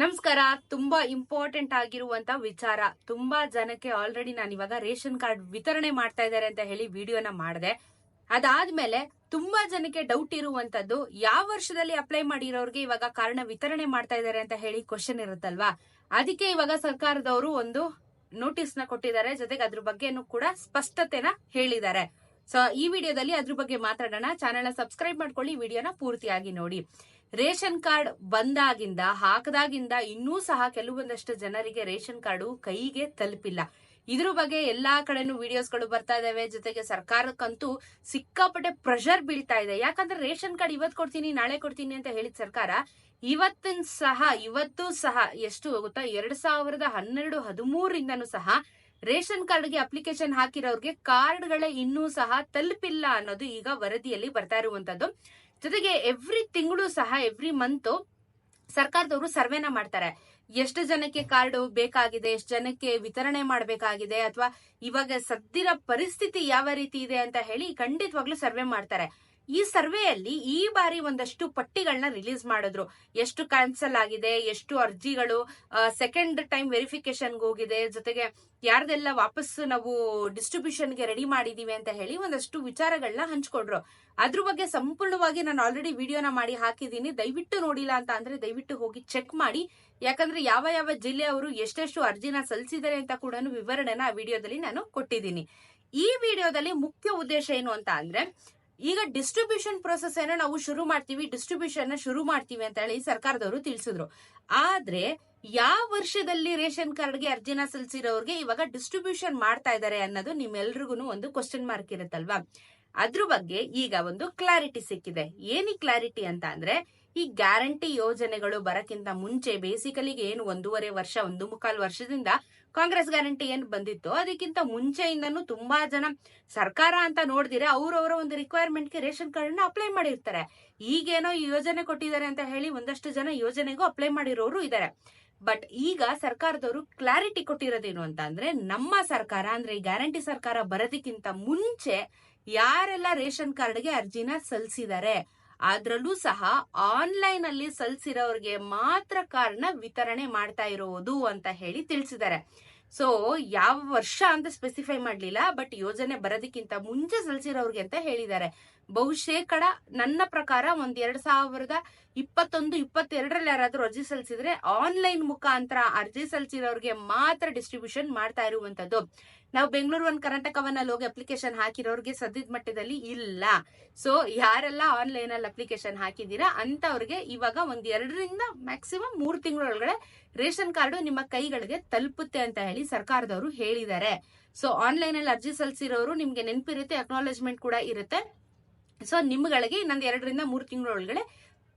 ನಮಸ್ಕಾರ. ತುಂಬಾ ಇಂಪಾರ್ಟೆಂಟ್ ಆಗಿರುವಂತ ವಿಚಾರ. ತುಂಬಾ ಜನಕ್ಕೆ ಆಲ್ರೆಡಿ ನಾನು ಇವಾಗ ರೇಷನ್ ಕಾರ್ಡ್ ವಿತರಣೆ ಮಾಡ್ತಾ ಇದ್ದಾರೆ ಅಂತ ಹೇಳಿ ವಿಡಿಯೋನ ಮಾಡಿದೆ. ಅದಾದ್ಮೇಲೆ ತುಂಬಾ ಜನಕ್ಕೆ ಡೌಟ್ ಇರುವಂತದ್ದು, ಯಾವ ವರ್ಷದಲ್ಲಿ ಅಪ್ಲೈ ಮಾಡಿರೋರ್ಗೆ ಇವಾಗ ಕಾರಣ ವಿತರಣೆ ಮಾಡ್ತಾ ಇದ್ದಾರೆ ಅಂತ ಹೇಳಿ ಕ್ವಶನ್ ಇರುತ್ತಲ್ವಾ? ಅದಕ್ಕೆ ಇವಾಗ ಸರ್ಕಾರದವರು ಒಂದು ನೋಟಿಸ್ನ ಕೊಟ್ಟಿದ್ದಾರೆ. ಜೊತೆಗೆ ಅದ್ರ ಬಗ್ಗೆನೂ ಕೂಡ ಸ್ಪಷ್ಟತೆನ ಹೇಳಿದ್ದಾರೆ. ಸೊ ಈ ವಿಡಿಯೋದಲ್ಲಿ ಅದ್ರ ಬಗ್ಗೆ ಮಾತಾಡೋಣ. ಚಾನೆಲ್ನ ಸಬ್ಸ್ಕ್ರೈಬ್ ಮಾಡ್ಕೊಳ್ಳಿ, ವಿಡಿಯೋನ ಪೂರ್ತಿಯಾಗಿ ನೋಡಿ. ರೇಷನ್ ಕಾರ್ಡ್ ಬಂದಾಗಿಂದ, ಹಾಕದಾಗಿಂದ ಇನ್ನೂ ಸಹ ಕೆಲವೊಂದಷ್ಟು ಜನರಿಗೆ ರೇಷನ್ ಕಾರ್ಡು ಕೈಗೆ ತಲುಪಿಲ್ಲ. ಇದ್ರ ಬಗ್ಗೆ ಎಲ್ಲಾ ಕಡೆನೂ ವಿಡಿಯೋಸ್ಗಳು ಬರ್ತಾ ಇದಾವೆ. ಜೊತೆಗೆ ಸರ್ಕಾರಕ್ಕಂತೂ ಸಿಕ್ಕಾಪಟ್ಟೆ ಪ್ರೆಷರ್ ಬೀಳ್ತಾ ಇದೆ. ಯಾಕಂದ್ರೆ ರೇಷನ್ ಕಾರ್ಡ್ ಇವತ್ ಕೊಡ್ತೀನಿ, ನಾಳೆ ಕೊಡ್ತೀನಿ ಅಂತ ಹೇಳಿದ ಸರ್ಕಾರ, ಇವತ್ತಿನ ಸಹ, ಇವತ್ತು ಸಹ ಎಷ್ಟು ಗೊತ್ತಾ ಎರಡ್ ಸಾವಿರದ ಹನ್ನೆರಡು ಸಹ ರೇಷನ್ ಕಾರ್ಡ್ಗೆ ಅಪ್ಲಿಕೇಶನ್ ಹಾಕಿರೋರ್ಗೆ ಕಾರ್ಡ್ಗಳೇ ಇನ್ನೂ ಸಹ ತಲುಪಿಲ್ಲ ಅನ್ನೋದು ಈಗ ವರದಿಯಲ್ಲಿ ಬರ್ತಾ ಇರುವಂತದ್ದು. ಜೊತೆಗೆ ಎವ್ರಿ ತಿಂಗಳು ಸಹ ಎವ್ರಿ ಮಂತ್ ಸರ್ಕಾರದವರು ಸರ್ವೆನ ಮಾಡ್ತಾರೆ. ಎಷ್ಟು ಜನಕ್ಕೆ ಕಾರ್ಡ್ ಬೇಕಾಗಿದೆ, ಎಷ್ಟು ಜನಕ್ಕೆ ವಿತರಣೆ ಮಾಡಬೇಕಾಗಿದೆ, ಅಥವಾ ಇವಾಗ ಸದ್ಯದ ಪರಿಸ್ಥಿತಿ ಯಾವ ರೀತಿ ಇದೆ ಅಂತ ಹೇಳಿ ಖಂಡಿತವಾಗ್ಲೂ ಸರ್ವೆ ಮಾಡ್ತಾರೆ. ಈ ಸರ್ವೆಯಲ್ಲಿ ಈ ಬಾರಿ ಒಂದಷ್ಟು ಪಟ್ಟಿಗಳನ್ನ ರಿಲೀಸ್ ಮಾಡಿದ್ರು. ಎಷ್ಟು ಕ್ಯಾನ್ಸಲ್ ಆಗಿದೆ, ಎಷ್ಟು ಅರ್ಜಿಗಳು ಸೆಕೆಂಡ್ ಟೈಮ್ ವೆರಿಫಿಕೇಶನ್ಗೆ ಹೋಗಿದೆ, ಜೊತೆಗೆ ಯಾರ್ದೆಲ್ಲ ವಾಪಸ್ ನಾವು ಡಿಸ್ಟ್ರಿಬ್ಯೂಷನ್ಗೆ ರೆಡಿ ಮಾಡಿದೀವಿ ಅಂತ ಹೇಳಿ ಒಂದಷ್ಟು ವಿಚಾರಗಳನ್ನ ಹಂಚ್ಕೊಂಡ್ರು. ಅದ್ರ ಬಗ್ಗೆ ಸಂಪೂರ್ಣವಾಗಿ ನಾನು ಆಲ್ರೆಡಿ ವಿಡಿಯೋನ ಮಾಡಿ ಹಾಕಿದ್ದೀನಿ. ದಯವಿಟ್ಟು ನೋಡಿಲ್ಲ ಅಂತ ಅಂದ್ರೆ ದಯವಿಟ್ಟು ಹೋಗಿ ಚೆಕ್ ಮಾಡಿ. ಯಾಕಂದ್ರೆ ಯಾವ ಯಾವ ಜಿಲ್ಲೆಯವರು ಎಷ್ಟೆಷ್ಟು ಅರ್ಜಿನ ಸಲ್ಲಿಸಿದ್ದಾರೆ ಅಂತ ಕೂಡ ವಿವರಣೆನ ಆ ವಿಡಿಯೋದಲ್ಲಿ ನಾನು ಕೊಟ್ಟಿದ್ದೀನಿ. ಈ ವಿಡಿಯೋದಲ್ಲಿ ಮುಖ್ಯ ಉದ್ದೇಶ ಏನು ಅಂತ ಅಂದ್ರೆ ಈಗ ಡಿಸ್ಟ್ರಿಬ್ಯೂಷನ್ ಪ್ರೊಸೆಸ್ ಏನೋ ನಾವು ಶುರು ಮಾಡ್ತೀವಿ ಡಿಸ್ಟ್ರಿಬ್ಯೂಷನ್ ಶುರು ಮಾಡ್ತೀವಿ ಅಂತ ಹೇಳಿ ಸರ್ಕಾರದವರು ತಿಳಿಸಿದ್ರು. ಆದ್ರೆ ಯಾವ ವರ್ಷದಲ್ಲಿ ರೇಷನ್ ಕಾರ್ಡ್ಗೆ ಅರ್ಜಿನ ಸಲ್ಲಿಸಿರೋರ್ಗೆ ಇವಾಗ ಡಿಸ್ಟ್ರಿಬ್ಯೂಷನ್ ಮಾಡ್ತಾ ಇದ್ದಾರೆ ಅನ್ನೋದು ನಿಮ್ಮೆಲ್ರಿಗೂ ಒಂದು ಕ್ವಶನ್ ಮಾರ್ಕ್ ಇರುತ್ತಲ್ವಾ? ಅದ್ರ ಬಗ್ಗೆ ಈಗ ಒಂದು ಕ್ಲಾರಿಟಿ ಸಿಕ್ಕಿದೆ. ಏನಿ ಕ್ಲಾರಿಟಿ ಅಂತ ಅಂದ್ರೆ ಈ ಗ್ಯಾರಂಟಿ ಯೋಜನೆಗಳು ಬರಕ್ಕಿಂತ ಮುಂಚೆ ಬೇಸಿಕಲಿಗೆ ಏನು ಒಂದೂವರೆ ವರ್ಷ, ಒಂದು ಮುಕ್ಕಾಲು ವರ್ಷದಿಂದ ಕಾಂಗ್ರೆಸ್ ಗ್ಯಾರಂಟಿ ಏನ್ ಬಂದಿತ್ತು ಅದಕ್ಕಿಂತ ಮುಂಚೆಯಿಂದನೂ ತುಂಬಾ ಜನ ಸರ್ಕಾರ ಅಂತ ನೋಡಿದಿರ ಅವ್ರವರ ಒಂದು ರಿಕ್ವೈರ್ಮೆಂಟ್ಗೆ ರೇಷನ್ ಕಾರ್ಡ್ನ ಅಪ್ಲೈ ಮಾಡಿರ್ತಾರೆ. ಈಗೇನೋ ಈ ಯೋಜನೆ ಕೊಟ್ಟಿದ್ದಾರೆ ಅಂತ ಹೇಳಿ ಒಂದಷ್ಟು ಜನ ಯೋಜನೆಗೂ ಅಪ್ಲೈ ಮಾಡಿರೋರು ಇದ್ದಾರೆ ಬಟ್ ಈಗ ಸರ್ಕಾರದವರು ಕ್ಲಾರಿಟಿ ಕೊಟ್ಟಿರೋದೇನು ಅಂತ ಅಂದ್ರೆ ನಮ್ಮ ಸರ್ಕಾರ ಅಂದ್ರೆ ಈ ಗ್ಯಾರಂಟಿ ಸರ್ಕಾರ ಬರೋದಕ್ಕಿಂತ ಮುಂಚೆ ಯಾರೆಲ್ಲ ರೇಷನ್ ಕಾರ್ಡ್ಗೆ ಅರ್ಜಿನ ಸಲ್ಲಿಸಿದ್ದಾರೆ? ಅದ್ರಲ್ಲೂ ಸಹ ಆನ್ಲೈನ್ ಅಲ್ಲಿ ಸಲ್ಲಿಸಿರೋರಿಗೆ ಮಾತ್ರ ಕಾರ್ಡ್ನ ವಿತರಣೆ ಮಾಡ್ತಾ ಇರೋದು ಅಂತ ಹೇಳಿ ತಿಳಿಸಿದ್ದಾರೆ. ಸೊ, ಯಾವ ವರ್ಷ ಅಂತ ಸ್ಪೆಸಿಫೈ ಮಾಡಲಿಲ್ಲ, ಬಟ್ ಯೋಜನೆ ಬರೋದಕ್ಕಿಂತ ಮುಂಚೆ ಸಲ್ಲಿಸಿರೋರಿಗೆ ಅಂತ ಹೇಳಿದ್ದಾರೆ. ಬಹುಶೇಕಡ ನನ್ನ ಪ್ರಕಾರ ಒಂದ್ ಎರಡ್ ಸಾವಿರದ ಇಪ್ಪತ್ತೊಂದು, ಇಪ್ಪತ್ತೆರಡರಲ್ಲಿ ಯಾರಾದ್ರೂ ಅರ್ಜಿ ಸಲ್ಲಿಸಿದ್ರೆ ಆನ್ಲೈನ್ ಮುಖಾಂತರ ಅರ್ಜಿ ಸಲ್ಲಿಸಿರೋರಿಗೆ ಮಾತ್ರ ಡಿಸ್ಟ್ರಿಬ್ಯೂಷನ್ ಮಾಡ್ತಾ ಇರುವಂತದ್ದು. ನಾವು ಬೆಂಗಳೂರು ಒಂದು ಕರ್ನಾಟಕವನ್ನ ಹೋಗಿ ಅಪ್ಲಿಕೇಶನ್ ಹಾಕಿರೋರಿಗೆ ಸದ್ಯದ ಮಟ್ಟದಲ್ಲಿ ಇಲ್ಲ. ಸೊ, ಯಾರೆಲ್ಲ ಆನ್ಲೈನ್ ಅಲ್ಲಿ ಅಪ್ಲಿಕೇಶನ್ ಹಾಕಿದ್ದೀರಾ ಅಂತವ್ರಿಗೆ ಇವಾಗ ಒಂದ್ ಎರಡರಿಂದ ಮ್ಯಾಕ್ಸಿಮಮ್ ಮೂರ್ ತಿಂಗಳೊಳಗಡೆ ರೇಷನ್ ಕಾರ್ಡ್ ನಿಮ್ಮ ಕೈಗಳಿಗೆ ತಲುಪುತ್ತೆ ಅಂತ ಹೇಳಿ ಸರ್ಕಾರದವರು ಹೇಳಿದ್ದಾರೆ. ಸೊ ಆನ್ಲೈನ್ ಅಲ್ಲಿ ಅರ್ಜಿ ಸಲ್ಲಿಸಿರೋರು ನಿಮ್ಗೆ ನೆನಪಿರುತ್ತೆ ಅಕ್ನಾಲೇಜ್ಮೆಂಟ್ ಕೂಡ ಇರುತ್ತೆ. ಸೊ ನಿಮ್ಗಳಿಗೆ ಇನ್ನೊಂದ್ ಎರಡರಿಂದ ಮೂರು ತಿಂಗಳೊಳಗಡೆ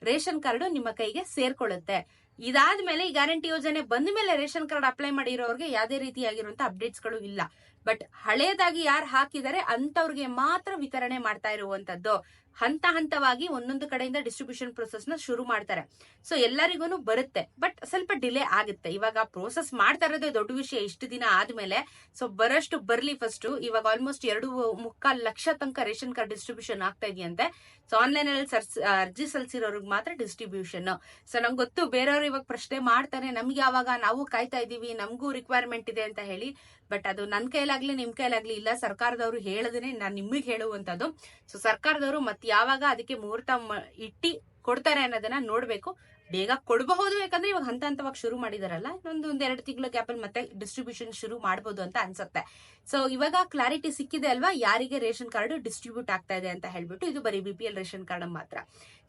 ರೇಷನ್ ಕಾರ್ಡ್ ನಿಮ್ಮ ಕೈಗೆ ಸೇರ್ಕೊಳ್ಳುತ್ತೆ. ಇದಾದ್ಮೇಲೆ ಈ ಗ್ಯಾರಂಟಿ ಯೋಜನೆ ಬಂದ ಮೇಲೆ ರೇಷನ್ ಕಾರ್ಡ್ ಅಪ್ಲೈ ಮಾಡಿರೋರಿಗೆ ಯಾವುದೇ ರೀತಿಯಾಗಿರುವಂತ ಅಪ್ಡೇಟ್ಸ್ಗಳು ಇಲ್ಲ. ಬಟ್ ಹಳೇದಾಗಿ ಯಾರು ಹಾಕಿದರೆ ಅಂತವ್ರಿಗೆ ಮಾತ್ರ ವಿತರಣೆ ಮಾಡ್ತಾ ಇರುವಂತದ್ದು ಹಂತ ಹಂತವಾಗಿ ಒಂದೊಂದು ಕಡೆಯಿಂದ ಡಿಸ್ಟ್ರಿಬ್ಯೂಷನ್ ಪ್ರೊಸೆಸ್ನ ಶುರು ಮಾಡ್ತಾರೆ. ಸೊ ಎಲ್ಲರಿಗೂ ಬರುತ್ತೆ. ಬಟ್ ಸ್ವಲ್ಪ ಡಿಲೇ ಆಗುತ್ತೆ. ಇವಾಗ ಪ್ರೋಸೆಸ್ ಮಾಡ್ತಾ ಇರೋದೇ ದೊಡ್ಡ ವಿಷಯ. ಇಷ್ಟು ದಿನ ಆದ್ಮೇಲೆ ಸೊ ಬರಷ್ಟು ಬರ್ಲಿ ಫಸ್ಟ್ ಇವಾಗ ಆಲ್ಮೋಸ್ಟ್ ಎರಡು ಮುಕ್ಕಾಲ್ ಲಕ್ಷ ತನಕ ರೇಷನ್ ಕಾರ್ಡ್ ಡಿಸ್ಟ್ರಿಬ್ಯೂಷನ್ ಆಗ್ತಾ ಇದೆಯಂತೆ. ಸೊ ಆನ್ಲೈನ್ ಅಲ್ಲಿ ಅರ್ಜಿ ಸಲ್ಲಿಸಿರೋರ್ಗೆ ಮಾತ್ರ ಡಿಸ್ಟ್ರಿಬ್ಯೂಷನ್ ಸೊ ನಂಗೆ ಗೊತ್ತು ಬೇರೆಯವರು ಇವಾಗ ಪ್ರಶ್ನೆ ಮಾಡ್ತಾರೆ. ನಮ್ಗೆ ಯಾವಾಗ ನಾವು ಕಾಯ್ತಾ ಇದೀವಿ, ನಮಗೂ ರಿಕ್ವೈರ್ಮೆಂಟ್ ಇದೆ ಅಂತ ಹೇಳಿ. ಬಟ್ ಅದು ನನ್ನ ಕೈಲಾಗ್ಲಿ, ನಿಮ್ ಕೈಲಾಗ್ಲಿ ಇಲ್ಲ, ಸರ್ಕಾರದವರು ಹೇಳದೇನೆ ನಾನು ನಿಮಗೆ ಹೇಳುವಂತದ್ದು ಸೊ ಸರ್ಕಾರದವರು ಮತ್ತೆ ಯಾವಾಗ ಅದಕ್ಕೆ ಮುಹೂರ್ತ ಇಟ್ಟಿ ಕೊಡ್ತಾರೆ ಅನ್ನೋದನ್ನ ನೋಡ್ಬೇಕು. ಬೇಗ ಕೊಡಬಹುದು, ಯಾಕಂದ್ರೆ ಇವಾಗ ಹಂತ ಹಂತವಾಗಿ ಶುರು ಮಾಡಿದಾರಲ್ಲ, ಇನ್ನೊಂದು ಒಂದ್ ಎರಡು ತಿಂಗಳ ಗ್ಯಾಪಲ್ಲಿ ಮತ್ತೆ ಡಿಸ್ಟ್ರಿಬ್ಯೂಷನ್ ಶುರು ಮಾಡಬಹುದು ಅಂತ ಅನ್ಸುತ್ತೆ. ಸೊ ಇವಾಗ ಕ್ಲಾರಿಟಿ ಸಿಕ್ಕಿದೆ ಅಲ್ವಾ? ಯಾರಿಗೆ ರೇಷನ್ ಕಾರ್ಡ್ ಡಿಸ್ಟ್ರಿಬ್ಯೂಟ್ ಆಗ್ತಾ ಇದೆ ಅಂತ ಹೇಳ್ಬಿಟ್ಟು, ಇದು ಬರೀ ಬಿಪಿಎಲ್ ರೇಷನ್ ಕಾರ್ಡ್ ಮಾತ್ರ.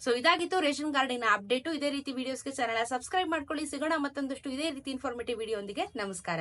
ಸೊ ಇದಾಗಿತ್ತು ರೇಷನ್ ಕಾರ್ಡಿನ ಅಪ್ಡೇಟ್. ಇದೇ ರೀತಿ ವಿಡಿಯೋಸ್ಗೆ ಚಾನಲ್ ಸಬ್ಸ್ಕ್ರೈಬ್ ಮಾಡ್ಕೊಳ್ಳಿ. ಸಿಗೋಣ ಮತ್ತೊಂದಷ್ಟು ಇದೇ ರೀತಿ ಇನ್ಫಾರ್ಮೇಟಿವ್ ವಿಡಿಯೋ ನಮಸ್ಕಾರ.